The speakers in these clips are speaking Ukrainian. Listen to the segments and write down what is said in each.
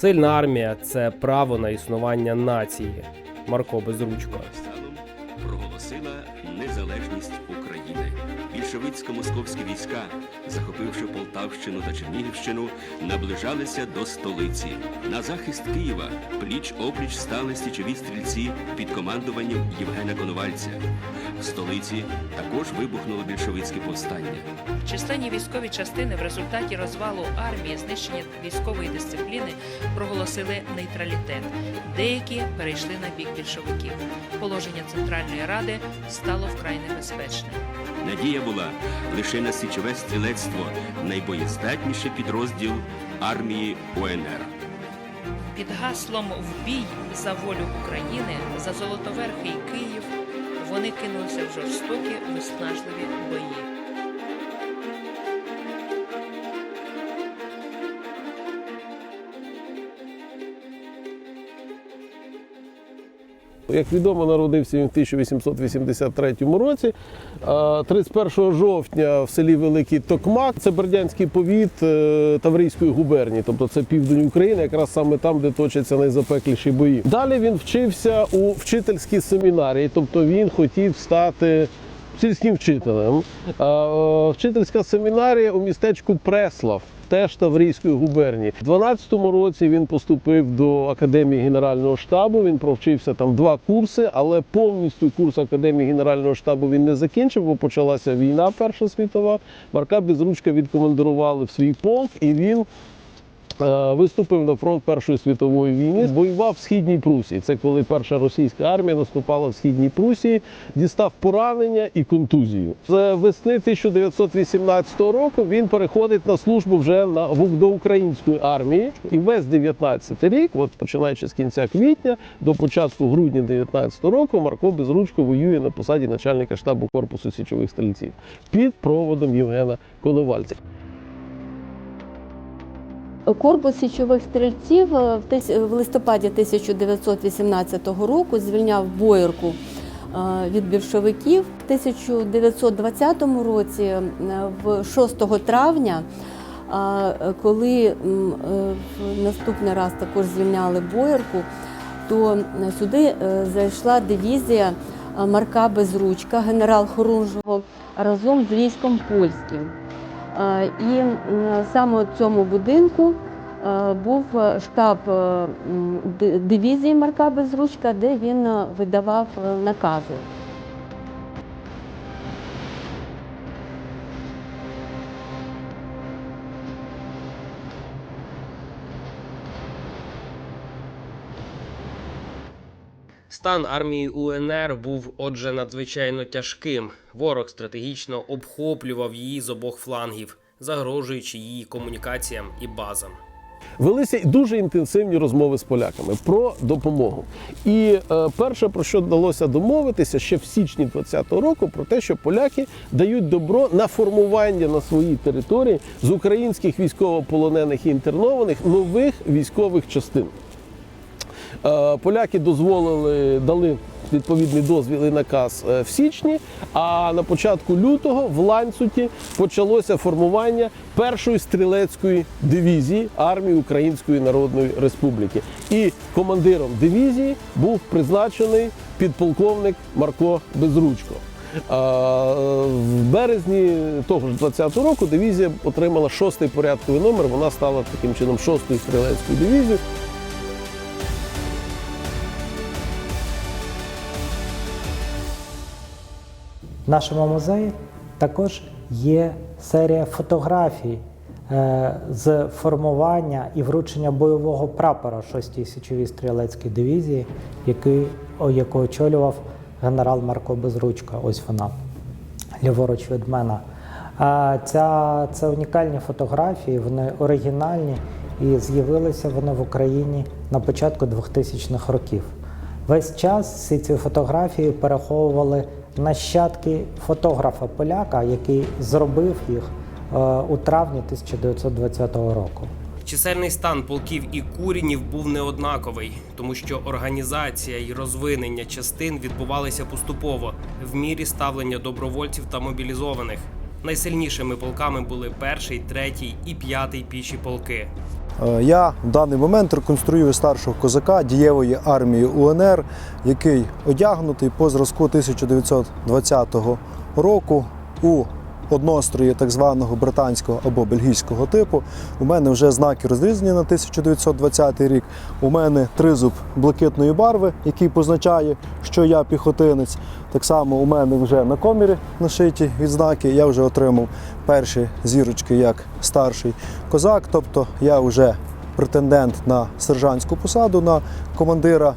Сильна армія це право на існування нації. Марко Безручко. Більшовицько-московські війська, захопивши Полтавщину та Чернігівщину, наближалися до столиці. На захист Києва пліч опліч стали січові стрільці під командуванням Євгена Коновальця. В столиці також вибухнуло більшовицьке повстання. Численні військові частини в результаті розвалу армії, знищення військової дисципліни проголосили нейтралітет. Деякі перейшли на бік більшовиків. Положення Центральної Ради стало вкрай небезпечним. Надія була лише на січове стрілецтво, найбоєздатніший підрозділ армії УНР. Під гаслом в бій за волю України за Золотоверхий Київ вони кинулися в жорстокі виснажливі бої. Як відомо, народився він в 1883 році. 31 жовтня в селі Великий Токмак, це Бердянський повіт е, Таврійської губернії, тобто це південь України, якраз саме там, де точаться найзапекліші бої. Далі він вчився у вчительській семінарії, тобто він хотів стати сільським вчителем. Е, Вчительська семінарія у містечку Преслав. Теж Таврійської губернії. У 12-му році він поступив до Академії Генерального штабу. Він провчився там два курси, але повністю курс Академії Генерального штабу він не закінчив, бо почалася війна Перша світова. Марка Безручка відкомандирували в свій полк, і він виступив на фронт Першої світової війни. Воював в східній Прусії. Це коли перша російська армія наступала в східній Прусії, дістав поранення і контузію. З весни 1918 року він переходить на службу вже на до української армії. І весь 19 рік, от починаючи з кінця квітня до початку грудня 19 року, Марко Безручко воює на посаді начальника штабу корпусу січових стрільців під проводом Євгена Коновальця. Корпус січових стрільців е, в листопаді 1918 року звільняв боярку е, від більшовиків. В 1920 році, е, в 6 травня, е, коли в наступний раз також звільняли боярку, то сюди зайшла дивізія Марка Безручка, генерал Хорунжого разом з військом польським. Е, І саме в цьому будинку е, був е, штаб дивізії Марка Безручка, де він видавав накази. Стан армії УНР був отже надзвичайно тяжким. Ворог стратегічно обхоплював її з обох флангів, загрожуючи її комунікаціям і базам. Велися дуже інтенсивні розмови з поляками про допомогу. І е, перше, про що вдалося домовитися ще в січні 2020 року, про те, що поляки дають добро на формування на своїй території з українських військовополонених і інтернованих нових військових частин. Е, Поляки дозволили, дали відповідний дозвіл і наказ е, в січні. А на початку лютого в Ланцуті почалося формування першої стрілецької дивізії армії Української Народної Республіки. І командиром дивізії був призначений підполковник Марко Безручко. Е, В березні того ж 20-го року дивізія отримала шостий порядковий номер. Вона стала таким чином шостою стрілецькою дивізією. Нашому музеї також є серія фотографій е, з формування і вручення бойового прапора 6-ї січовій стрілецькій дивізії, який, яку очолював генерал Марко Безручка. Ось вона ліворуч від мене. Ця, це унікальні фотографії, вони оригінальні і з'явилися вони в Україні на початку 2000-х років. Весь час всі ці фотографії переховували нащадки фотографа поляка, який зробив їх е, у травні 1920 року. Чисельний стан полків і курінів був неоднаковий, тому що організація і розвинення частин відбувалися поступово в мірі ставлення добровольців та мобілізованих. Найсильнішими полками були перший, третій і п'ятий піші полки. Е, Я в даний момент реконструюю старшого козака дієвої армії УНР, який одягнутий по зразку 1920 року у однострої так званого британського або бельгійського типу. У мене вже знаки розрізані на 1920 рік. У мене тризуб блакитної барви, який позначає, що я піхотинець. Так само у мене вже на комірі нашиті відзнаки. Я вже отримав перші зірочки як старший козак, тобто я вже претендент на сержантську посаду, на командира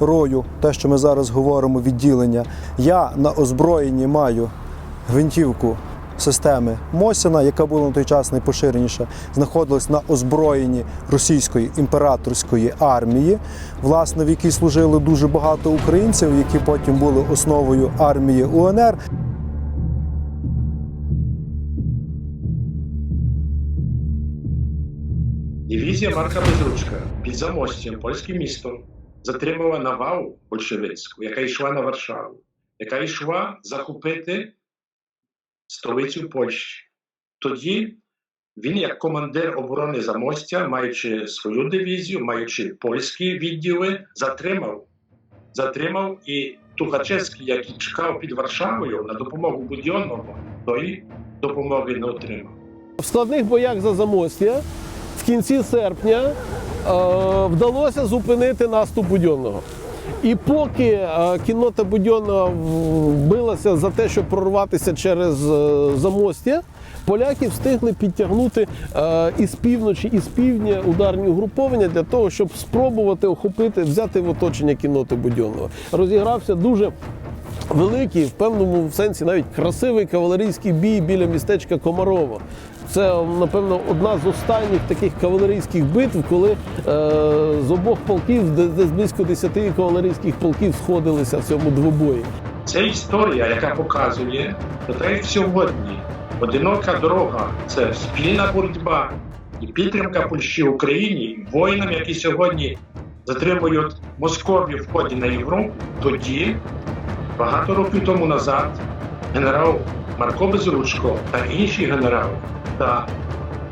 рою, те, що ми зараз говоримо, відділення. Я на озброєнні маю гвинтівку системи Мосіна, яка була на той час найпоширеніша, знаходилась на озброєнні російської імператорської армії, власне, в якій служили дуже багато українців, які потім були основою армії УНР. Дивізія Марка Безручка під Замостям, польським містом, затримала навалу большевицьку, яка йшла на Варшаву, яка йшла захопити столицю Польщі. Тоді він, як командир оборони Замостя, маючи свою дивізію, маючи польські відділи, затримав. Затримав і Тухачевський, який чекав під Варшавою на допомогу Будьонного, тої допомоги не отримав. В складних боях за замостя в кінці серпня е, вдалося зупинити наступ Будьонного. І поки е, кіннота Будьонного билася за те, щоб прорватися через е, замостя, поляки встигли підтягнути е, із півночі, і з півдня ударні угруповання для того, щоб спробувати охопити, взяти в оточення кінноти Будьонного. Розігрався дуже великий, в певному сенсі навіть красивий кавалерійський бій біля містечка Комарово. Це, напевно, одна з останніх таких кавалерійських битв, коли е, з обох полків, десь близько 10 кавалерійських полків сходилися в цьому двобої. Це історія, яка показує, що навіть сьогодні одинока дорога це спільна боротьба і підтримка Польщі Україні воїнам, які сьогодні затримують Московію в ході на Європу. Тоді, багато років тому назад, генерал Марко Безручко та інші генерали та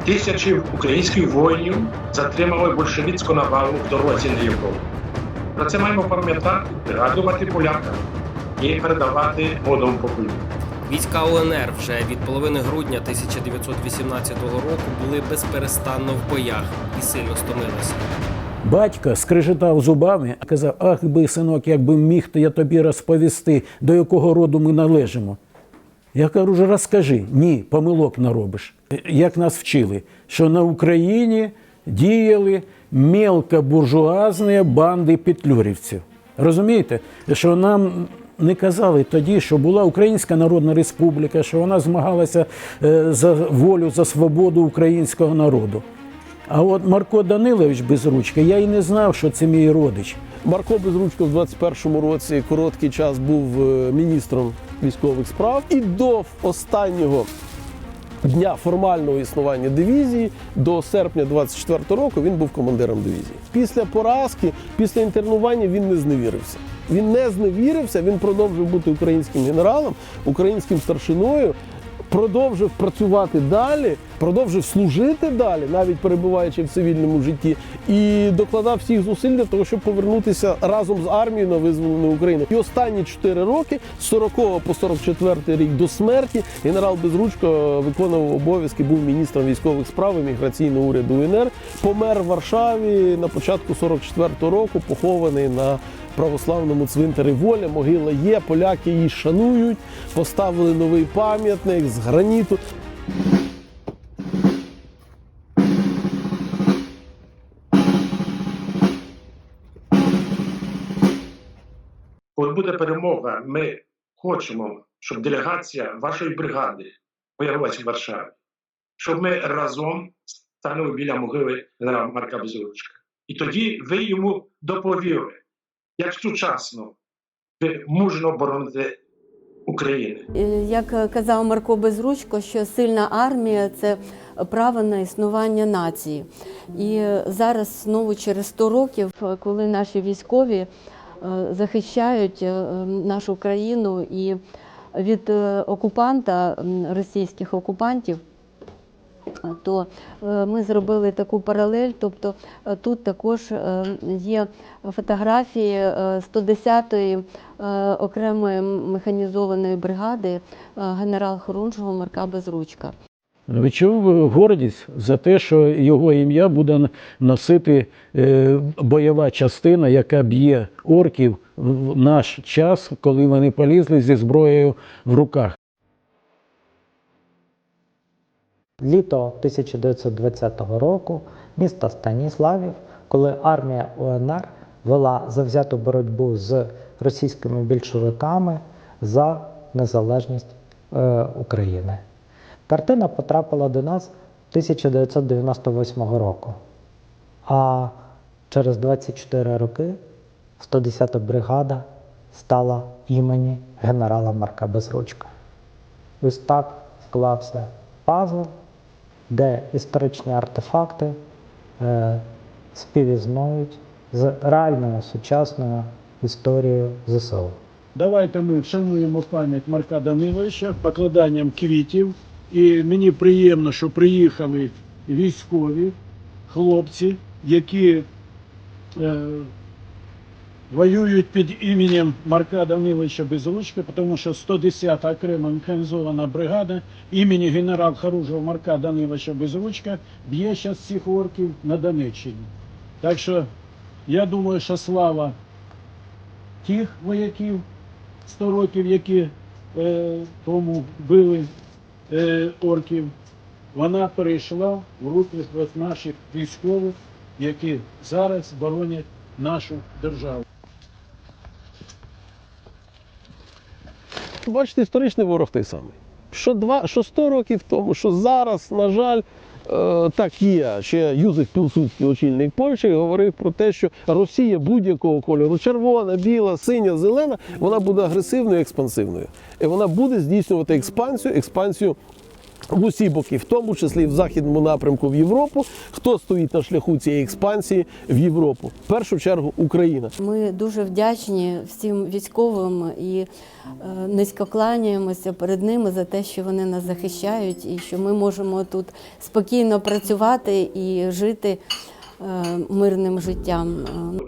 тисячі українських воїнів затримали большевицьку навалу в дорозі на Європу. Про це маємо пам'ятати, пригадувати полякам і передавати молодому поколінню. Війська УНР вже від половини грудня 1918 року були безперестанно в боях і сильно стомилися. Батько скрижетав зубами, а казав: Ах би, синок, якби міг то я тобі розповісти, до якого роду ми належимо. Я кажу, «Ж розкажи. Ні, помилок наробиш. Як нас вчили, що на Україні діяли мелкобуржуазні банди петлюрівців. Розумієте, що нам не казали тоді, що була Українська Народна Республіка, що вона змагалася е, за волю, за свободу українського народу. А от Марко Данилович Безручка, я і не знав, що це мій родич. Марко Безручко в 21-му році короткий час був е, міністром військових справ і до останнього дня формального існування дивізії до серпня 24 року він був командиром дивізії. Після поразки, після інтернування він не зневірився. Він не зневірився, він продовжив бути українським генералом, українським старшиною. Продовжив працювати далі, продовжив служити далі, навіть перебуваючи в цивільному житті, і докладав всіх зусиль для того, щоб повернутися разом з армією на визволену Україну. І останні 4 роки, з 40 по 44 рік до смерті, генерал Безручко виконував обов'язки, був міністром військових справ і міграційного уряду УНР. Помер в Варшаві на початку 44 року, похований на православному цвинтарі воля, могила є, поляки її шанують, поставили новий пам'ятник з граніту. Коли буде перемога, ми хочемо, щоб делегація вашої бригади появилася в Варшаві, щоб ми разом станули біля могили генерала Марка Безручка. І тоді ви йому доповіли, як сучасно мужно бороните Україну. Е, Як казав Марко Безручко, що сильна армія це право на існування нації. І зараз знову через 100 років, коли наші військові е, захищають е, нашу країну і від е, окупанта, російських окупантів, то е, ми зробили таку паралель. Тобто е, тут також е, є фотографії е, 110-ї е, окремої механізованої бригади генерал Хорунжого Марка Безручка. Відчув гордість за те, що його ім'я буде носити бойова частина, яка б'є орків в наш час, коли вони полізли зі зброєю в руках. Літо 1920 року міста Станіславів, коли армія УНР вела завзяту боротьбу з російськими більшовиками за незалежність е, України. Картина потрапила до нас 1998 року. А через 24 роки 110-та бригада стала імені генерала Марка Безручка. Ось так склався пазл, де історичні артефакти е, співіснують з реальною сучасною історією ЗСУ. Давайте ми вшануємо пам'ять Марка Даниловича покладанням квітів. І мені приємно, що приїхали військові хлопці, які е, воюють під іменем Марка Даниловича Безручка, тому що 110-та окрема механізована бригада імені генерал Харужого Марка Даниловича Безручка б'є зараз цих орків на Донеччині. Так що я думаю, що слава тих вояків 100 років, які е, тому били е, орків, вона перейшла в руки наших військових, які зараз боронять нашу державу. Бачите, історичний ворог той самий. Що, два, що 100 років тому, що зараз, на жаль, е, так є. Ще Юзик Пілсудський, очільник Польщі, говорив про те, що Росія будь-якого кольору червона, біла, синя, зелена, вона буде агресивною і експансивною. І вона буде здійснювати експансію, експансію в усі боки, в тому числі в західному напрямку в Європу. Хто стоїть на шляху цієї експансії в Європу? В першу чергу Україна. Ми дуже вдячні всім військовим і е, низько кланяємося перед ними за те, що вони нас захищають, і що ми можемо тут спокійно працювати і жити е, мирним життям.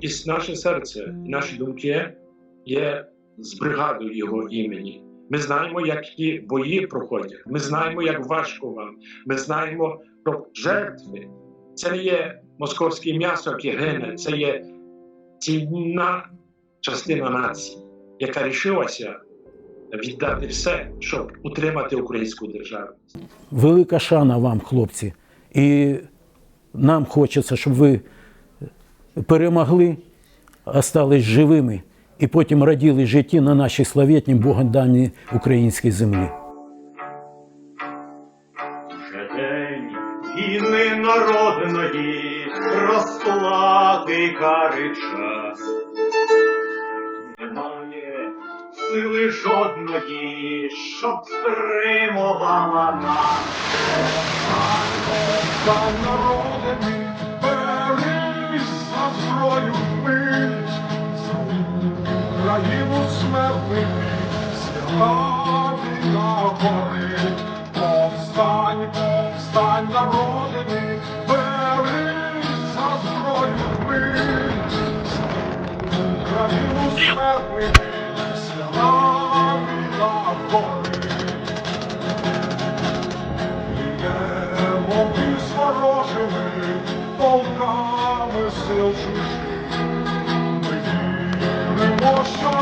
І наше серце, і наші думки є з бригадою його імені. Ми знаємо, як ті бої проходять. Ми знаємо, як важко вам. Ми знаємо про жертви. Це не є московське м'ясо, яке гине, це є цінна частина нації, яка рішилася віддати все, щоб утримати українську державу. Велика шана вам, хлопці. І нам хочеться, щоб ви перемогли, остались живими і потім раділи житті на нашій славетній Богом даній українській землі. Війни народної розплати кари час. Немає сили жодної, щоб стримувала нас. За народи берись за зброю смертних святати на гори. Повстань, повстань, народи, берись за зброю мить, країну смертних святати на гори. Йдемо ми ворожими полками сил чужих.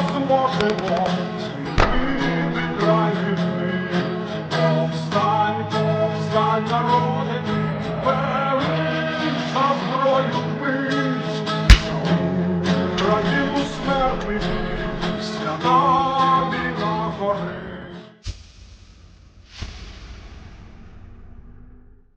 walk and walk and.